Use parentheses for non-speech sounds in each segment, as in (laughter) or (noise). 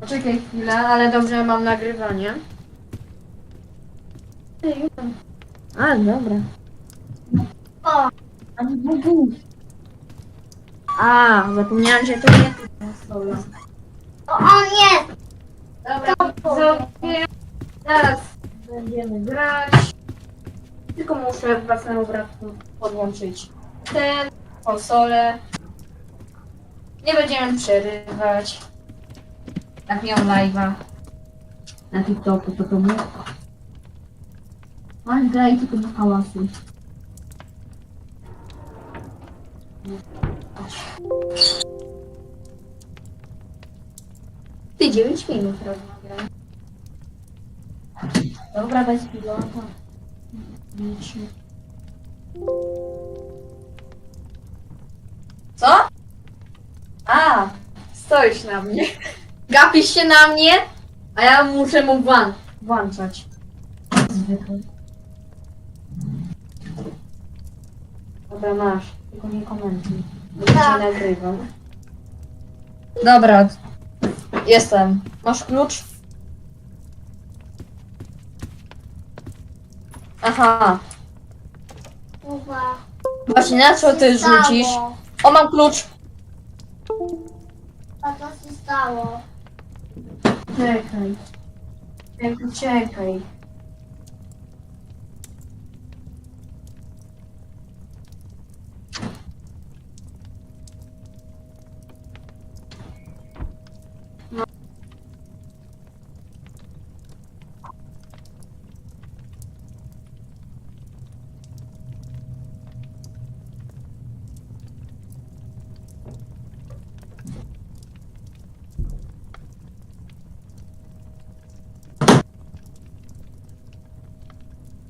Poczekaj chwilę, ale dobrze mam nagrywanie. A, dobra. O, A, zapomniałam, że to nie konsola. o, o nie! Dobra, widzowie, teraz będziemy grać. Tylko muszę was na obrazku podłączyć ten, konsolę. Nie będziemy przerywać. Jak miał live'a na TikToku, to to było. Ale graj tylko do hałasu. Ty 9 minut rozmawiam. Dobra, bez pilota. Co? A, stoisz na mnie. Gapisz się na mnie, a ja muszę mu włą- włączać. Zwykle. Dobra, masz. Tylko nie komentuj. Bo cię Tak. nagrywam. Dobra. Jestem. Masz klucz? Aha. Uwa. Właśnie na co ty Stało. rzucisz? O, mam klucz. A co się stało? Czekaj. Czekaj, czekaj.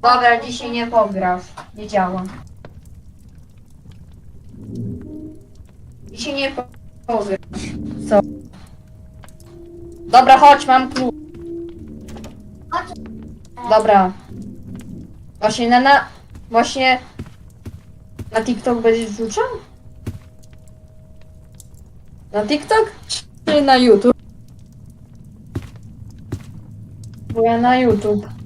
Dobra, dzisiaj nie pograsz. Nie działa. Dzisiaj nie po- pograsz. Co? Dobra, chodź, mam klucz. Dobra. Właśnie na, na... Właśnie... Na TikTok będziesz rzucał? Na TikTok? Czy na YouTube? Bo ja na YouTube.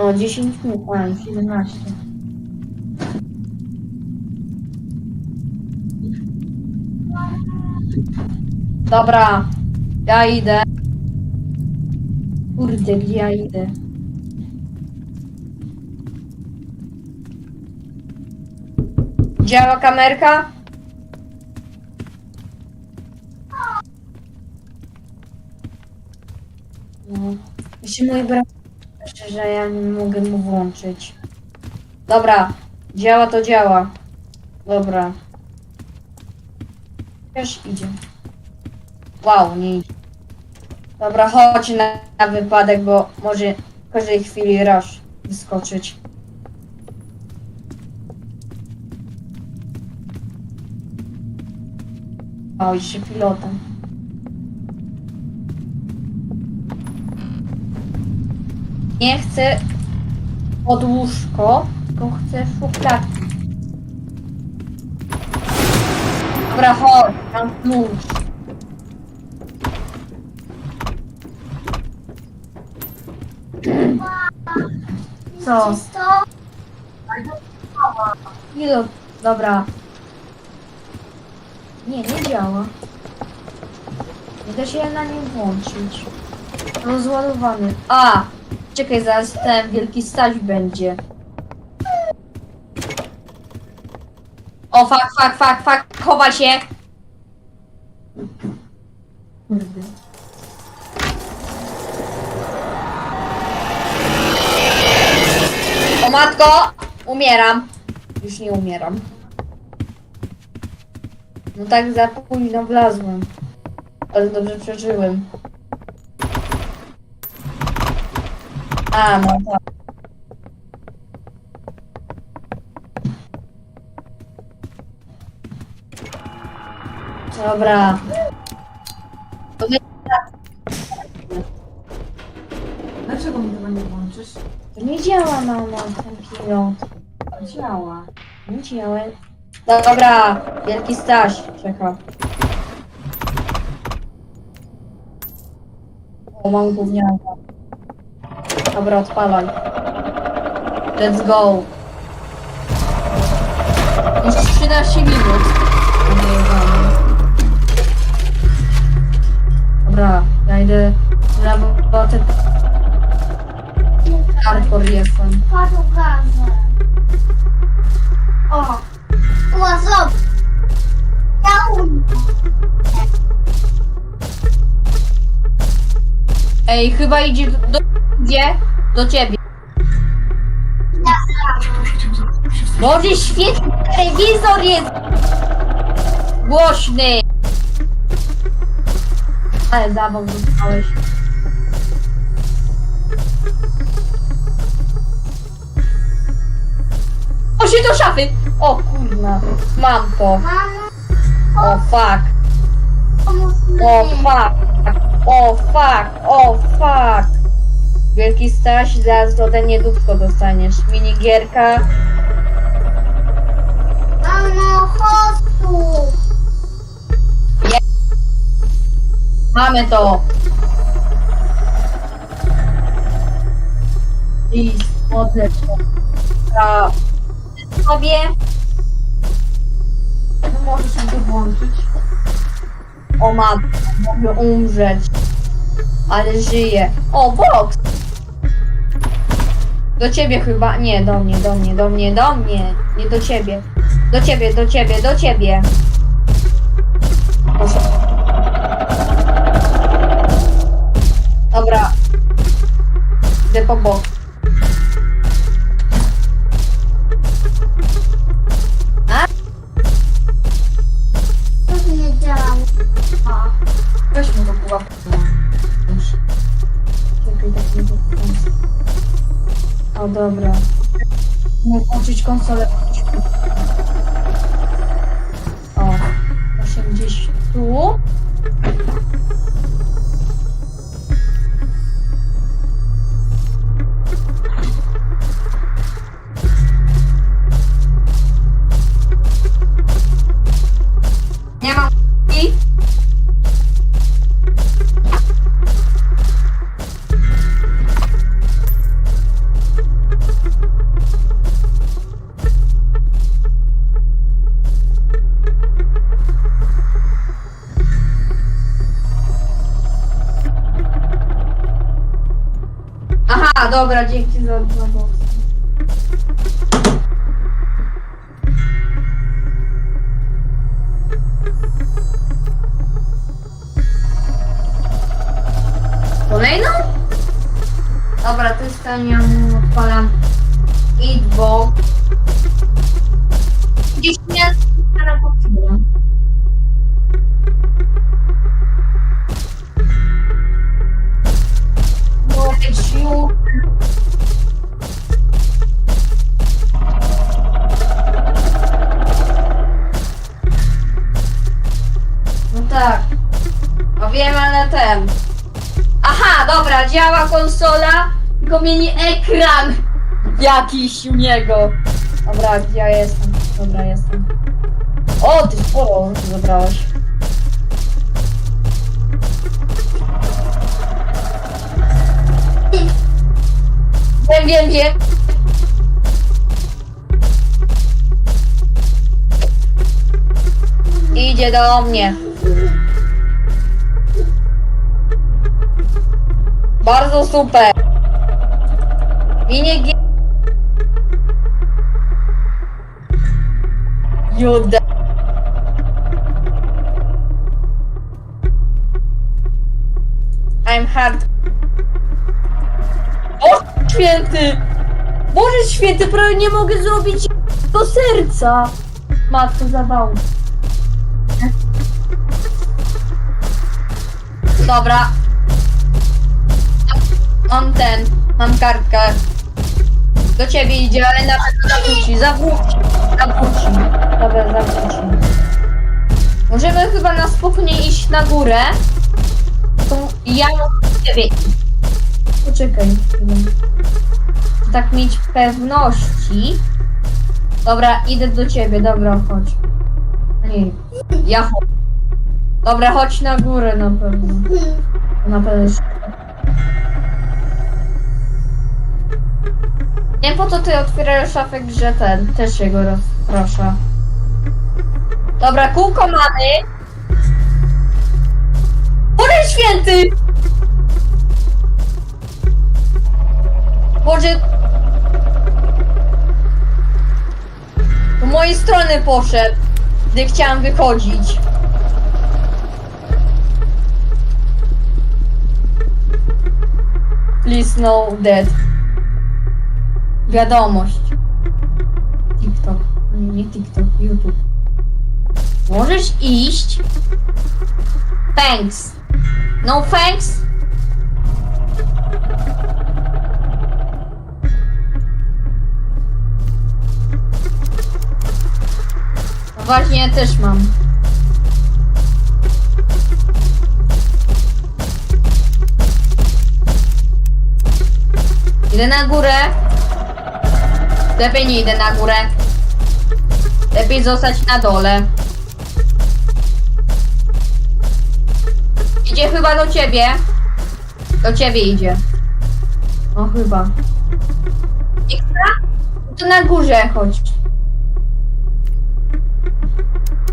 O, 10 minut, a, już 11. Dobra, ja idę. Kurde, gdzie ja idę? Działa kamerka? No. Jeszcze mój brat że ja nie mogę mu włączyć. Dobra, działa to działa. Dobra. Już idzie. Wow, nie idzie. Dobra, chodź na, na wypadek, bo może w każdej chwili rush wyskoczyć. O, jeszcze pilotem. Nie chcę pod łóżko, tylko chcę szufladki. Dobra, chodź, mam klucz. Co? Ile? Dobra. Nie, nie działa. Nie da się na nim włączyć. Rozładowany. A! Czekaj, zaraz ten wielki stać będzie. O, fak, fak, fak, fak, chowa się! O matko! Umieram. Już nie umieram. No tak za późno wlazłem. Ale dobrze przeżyłem. A, no tak. Dobra. To my- Dlaczego mi tego nie włączysz? To nie działa, mama, ten pilot. Działa. Nie działa. Dobra, wielki Staś czeka. O, mam gówniarza. Dobra, odpalaj. Let's go. Już 13 minut. Dobra, ja idę na robotę. Hardcore jestem. Patrz. O! Ła, zobacz. Ja umiem. Ej, chyba idzie do, do, gdzie? Do ciebie. Może świetny telewizor jest głośny. Ale zabaw dostałeś. O, się do szafy! O kurna, mam to. O fuck, o fuck, o fuck, o fuck. Wielki Staś, ode mnie dupko dostaniesz. Minigierka. Mamo, chodź tu. Mamy to! List, modleczko. Pra... sobie. No możesz mi to włączyć. O matko, mogę umrzeć. Ale żyję. O, box! Do ciebie chyba. Nie, do mnie, do mnie, do mnie, do mnie. Nie do ciebie. Do ciebie, do ciebie, do ciebie. Dobra. Idę po bok. Mogę włączyć konsolę. Konsola, tylko mieni ekran jakiś u niego. Dobra, ja jestem? Dobra, jestem. O, ty sporo zabrałeś. Wiem, wiem, wiem. Idzie do mnie. Bardzo super. Minie Jude. I'm hard. O, święty! Boże święty, prawie nie mogę zrobić do serca. Matko zawału. Dobra. Mam ten, mam kartkę. Do ciebie idzie, ale na pewno zawróci, zawróci, zawróci. Dobra, zawróci. Możemy chyba na spokojnie iść na górę. To ja do ciebie. Poczekaj. Tak mieć pewności. Dobra, idę do ciebie, dobra, chodź. Nie, ja chodź. Dobra, chodź na górę na pewno. Na pewno. Nie po co ty otwierasz szafę, że ten, też się go rozprosza. Dobra, kółko mamy. Boże święty! Boże... Do mojej strony poszedł, gdy chciałam wychodzić. Please no dead. Wiadomość. TikTok. Nie, TikTok, YouTube. Możesz iść? Thanks. No thanks? No właśnie, ja też mam. Idę na górę. Lepiej nie idę na górę. Lepiej zostać na dole. Idzie chyba do ciebie. Do ciebie idzie. O chyba. Ekstra? To na górze chodź.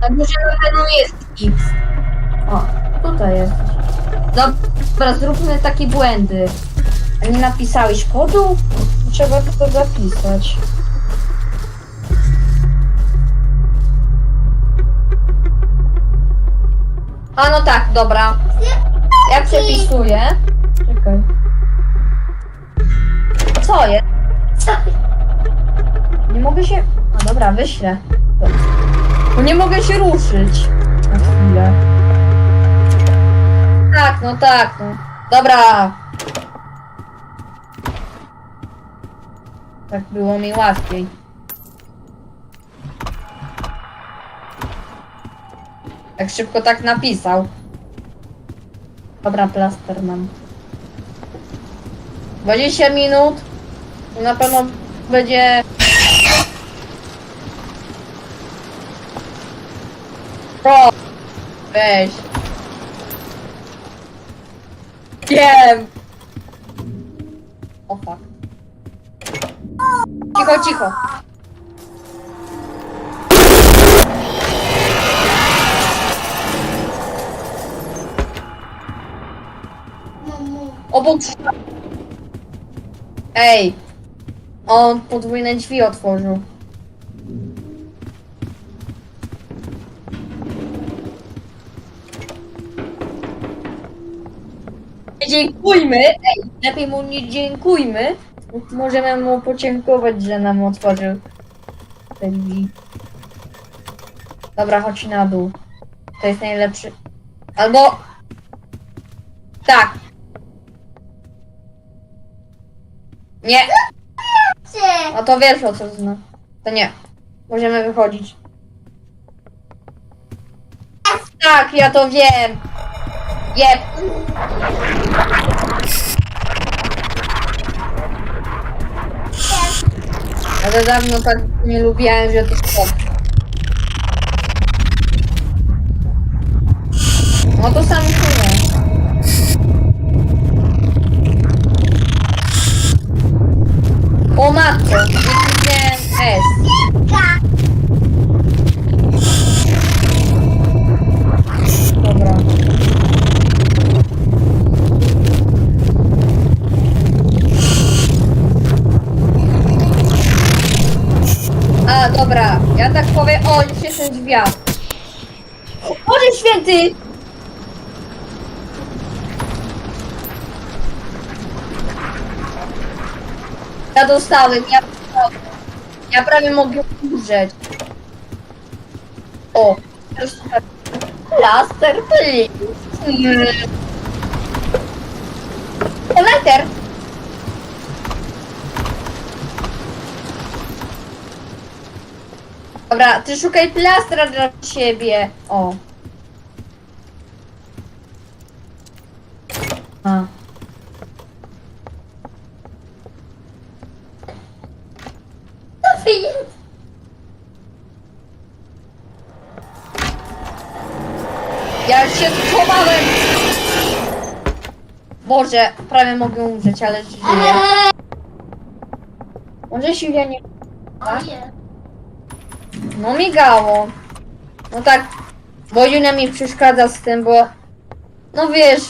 Na górze na pewno jest X. O, tutaj jest. Dobra, zróbmy takie błędy. A nie napisałeś kodu? Trzeba to zapisać. A no tak, dobra. Jak przepisuję? Czekaj. Co jest? Nie mogę się... A dobra, wyślę. Bo nie mogę się ruszyć. Na chwilę. Tak, no tak, no. Dobra. Tak było mi łatwiej. Tak szybko tak napisał. Dobra, plaster mam. 20 minut. To na pewno będzie O! Weź. Wiem! O fuck. Cicho, cicho. Obok... Ej! On podwójne drzwi otworzył. Dziękujmy! Ej, lepiej mu nie dziękujmy. Możemy mu podziękować, że nam otworzył te drzwi. Dobra, chodź na dół. To jest najlepszy. Albo... Tak. Nie, Ty. no to wiesz o co zna. To nie. Możemy wychodzić. Tak, ja to wiem. Jeb. Ale dawno tak nie lubiłem, że to stop. No to sam drzwiach. Boże święty! Ja dostałem, ja dostałem. Ja prawie mogę umrzeć. O, Plaster, please. Mm. Connector. Dobra, ty szukaj plastra dla siebie. O. A. Co jest? Ja się schowałem. Boże, prawie mogę umrzeć, ale żyję. Może się ja nie... O nie. No migało. No tak, bo Julia mi przeszkadza z tym, bo... No wiesz,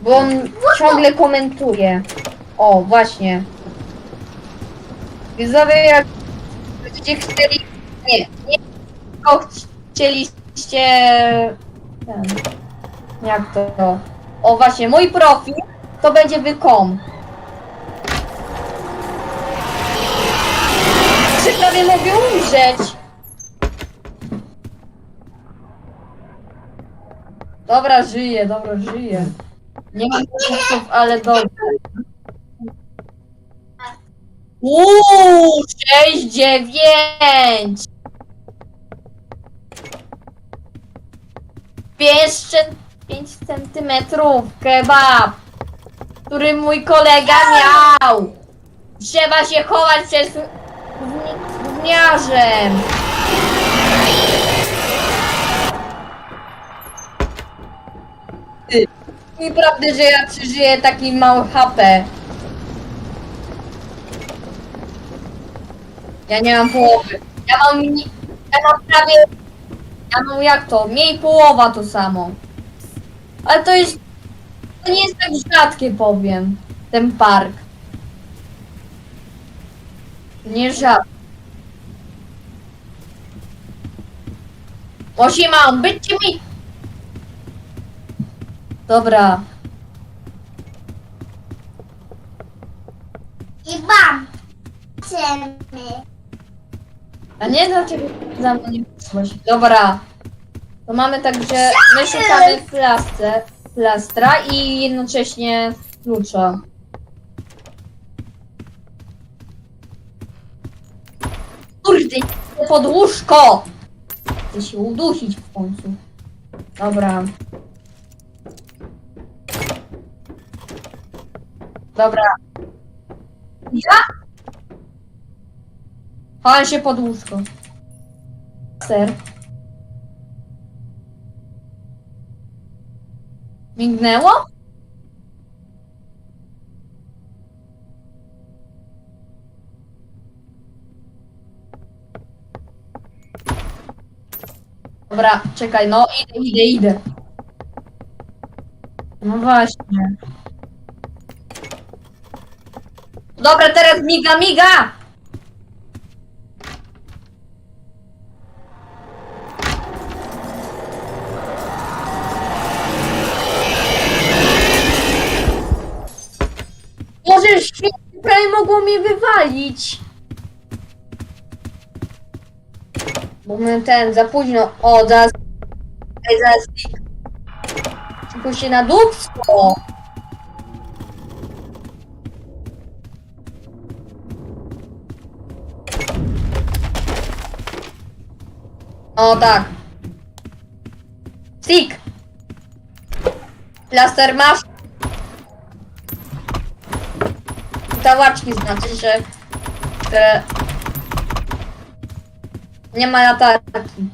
bo on ciągle komentuje. O, właśnie. Widzowie, jak będziecie chcieli... Nie, nie, tylko chcieliście... Ten, jak to? O, właśnie, mój profil to będzie wykom. Czy prawie mogę umrzeć? Dobra, żyję, dobra, żyję. Nie mam punktów, ale dobrze. Uuu, 6, 9. Jeszcze 5 centymetrów kebab, który mój kolega miał. Trzeba się chować przed gówni- Ty. Nieprawda, że ja przeżyję taki mały HP. Ja nie mam połowy. Ja mam. Ja mam prawie... Ja mam jak to? Mniej połowa to samo. Ale to jest... To nie jest tak rzadkie, powiem. Ten park. Nie rzadki. Osimon, bycie mi... Dobra. I bam. Chcemy. A nie dlaczego za mną nie przyszłaś. Dobra. To mamy także... My szukamy plastre, plastra i jednocześnie klucza. Kurde, pod łóżko! Chcę się udusić w końcu. Dobra. Dobra. Ja? Chowaj się pod łóżko. Ser. Mignęło? Dobra, czekaj, no idę, idę, idę. No właśnie. Dobra, teraz miga, miga! Może świetnie prawie mogło mnie wywalić. Bo my ten, za późno. O, zaraz. Zaraz. Się na dupsko. O, tak. Stick. Plaster masz? Tałaczki znaczy, że... że nie ma latarki.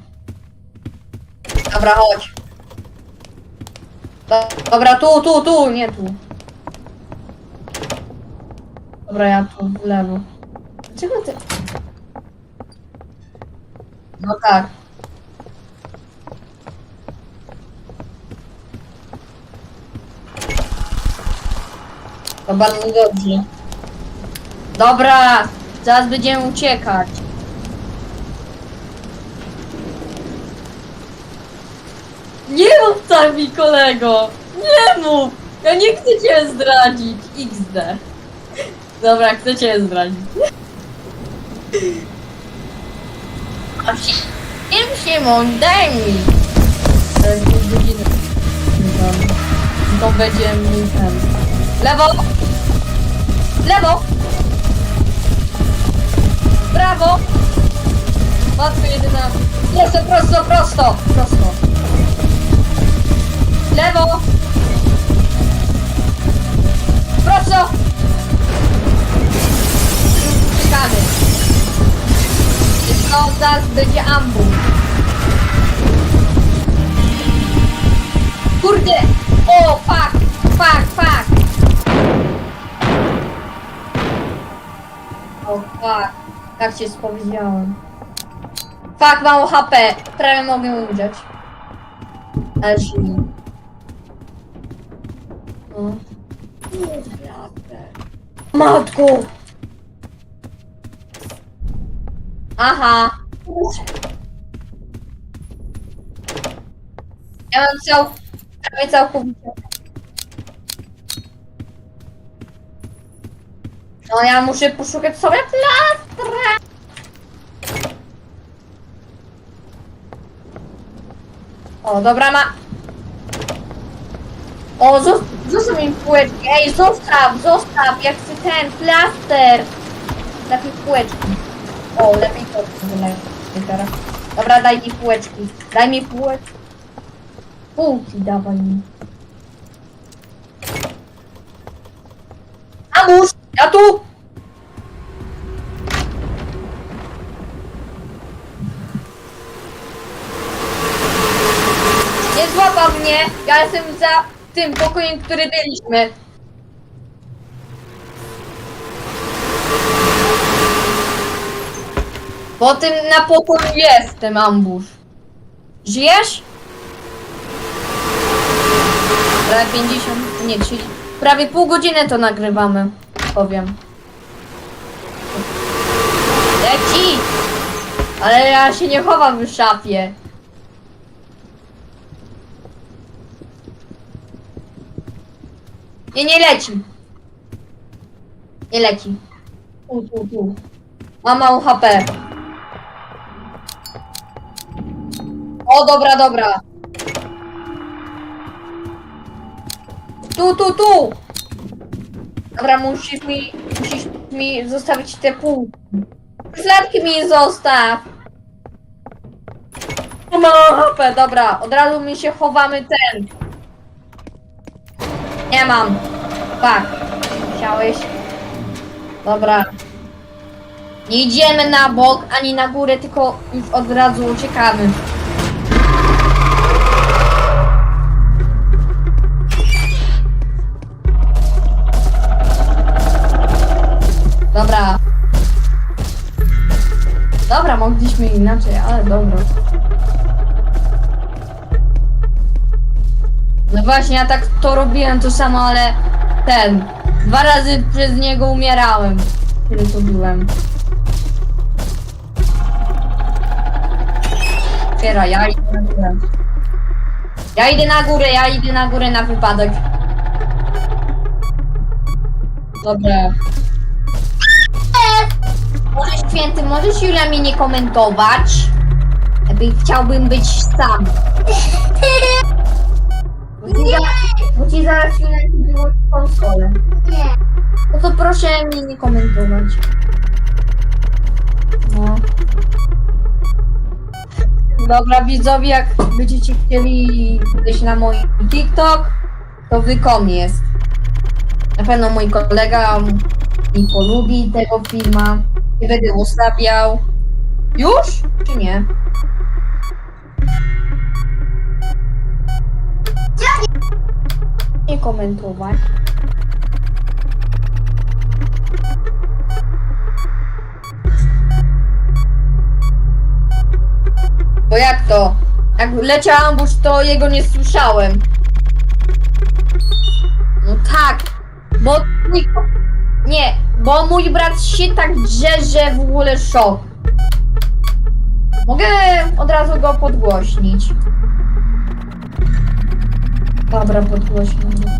Dobra, chodź. Do, dobra, tu, tu, tu, nie tu. Dobra, ja tu w lewo. Dlaczego ty... No tak. To bardzo dobrze. Dobra, zaraz będziemy uciekać. Nie mów tak mi kolego! Nie mów! Ja nie chcę cię zdradzić! XD. Dobra, chcę cię zdradzić. A wsi- Wiem Szymon, daj mi! To jest pół to będzie mi ten... Lewo! Lewo! Prawo! Łatwo jedyna. Prosto, prosto, prosto! Prosto. Lewo! Prosto! Czekamy. Tylko zaraz będzie ambush. Kurde! O, fuck! Fuck, fuck! O, Fuck, tak cię spowiedziałem. Fuck, mało HP. Prawie mogę umrzeć. Ale żyję. No. Matku! Aha. Ja mam cał... prawie całkowicie. No ja muszę poszukać sobie plastra. O, dobra ma... O, zo- zostaw mi półeczki. Ej, zostaw, zostaw. Ja chcę ten plaster. Lepiej półeczki. O, lepiej to lepiej teraz. Dobra, daj mi półeczki. Daj mi półeczki. Półki dawaj mi. Amusz, ja tu! Nie złapał mnie, ja jestem za tym pokojem, który byliśmy. Po tym na pokoju jestem, ambush. Żyjesz? Prawie 50, nie, czyli prawie pół godziny to nagrywamy, powiem. Leci! Ale ja się nie chowam w szafie. Nie, nie leci. Nie leci. Tu, tu, tu. Mam mało HP. O, dobra, dobra. Tu, tu, tu! Dobra, musisz mi, musisz mi zostawić te pół. Klatki mi zostaw! HP, dobra, od razu mi się chowamy ten. Nie mam. Tak. Chciałeś? Dobra. Nie idziemy na bok, ani na górę, tylko już od razu uciekamy. Dobra. Dobra, mogliśmy inaczej, ale dobra. No właśnie, ja tak to robiłem to samo, ale ten. Dwa razy przez niego umierałem. Kiedy to byłem. Otwiera, ja idę na górę. Ja idę na górę, ja idę na górę na wypadek. Dobra. Może święty, możesz Julia mi nie komentować? Lepiej chciałbym być sam. Bo ci, za, bo ci zaraz Julia nie wyłączy konsolę. Nie. No to proszę mnie nie komentować. No. Dobra widzowie, jak będziecie chcieli wejść na mój TikTok, to wykom jest. Na pewno mój kolega mi polubi tego filma. Nie będę ustawiał. Już? Czy nie? Nie komentować. Bo jak to? Jak leciał ambush, to jego nie słyszałem. No tak, bo. Nie, bo mój brat się tak drze, że w ogóle szok. Mogę od razu go podgłośnić. Dobra, podgłośnię go.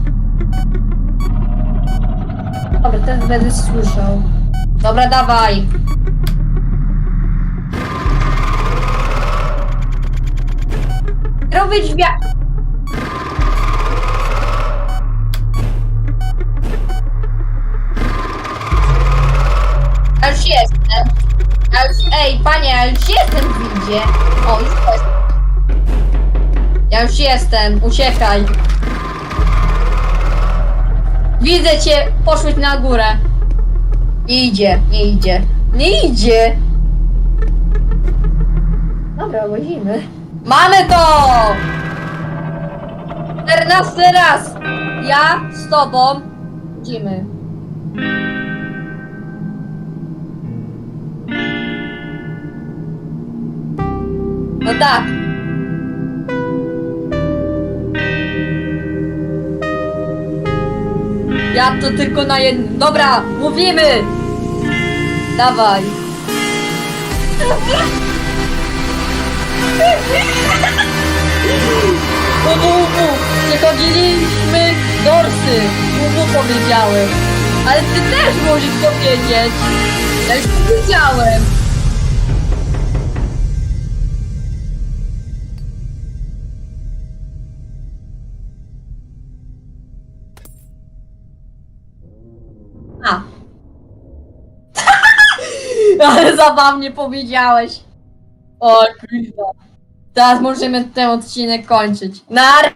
Dobra, teraz będę słyszał. Dobra, dawaj. Robię drzwi. Jestem. Ej, panie, ja już jestem w windzie. O, już jestem. Ja już jestem, uciekaj. Widzę cię, poszłeś na górę. Nie idzie, nie idzie. Nie idzie. Dobra, łazimy. Mamy to! 14 raz! Ja z tobą idziemy. No tak. Ja to tylko na jedno. Dobra, mówimy! Dawaj. Uwu, przechodziliśmy dorsy. Uwu powiedziałem. Ale ty też możesz powiedzieć. Ja już powiedziałem. (laughs) Ale zabawnie powiedziałeś. O kurwa. Teraz możemy ten odcinek kończyć. Nara!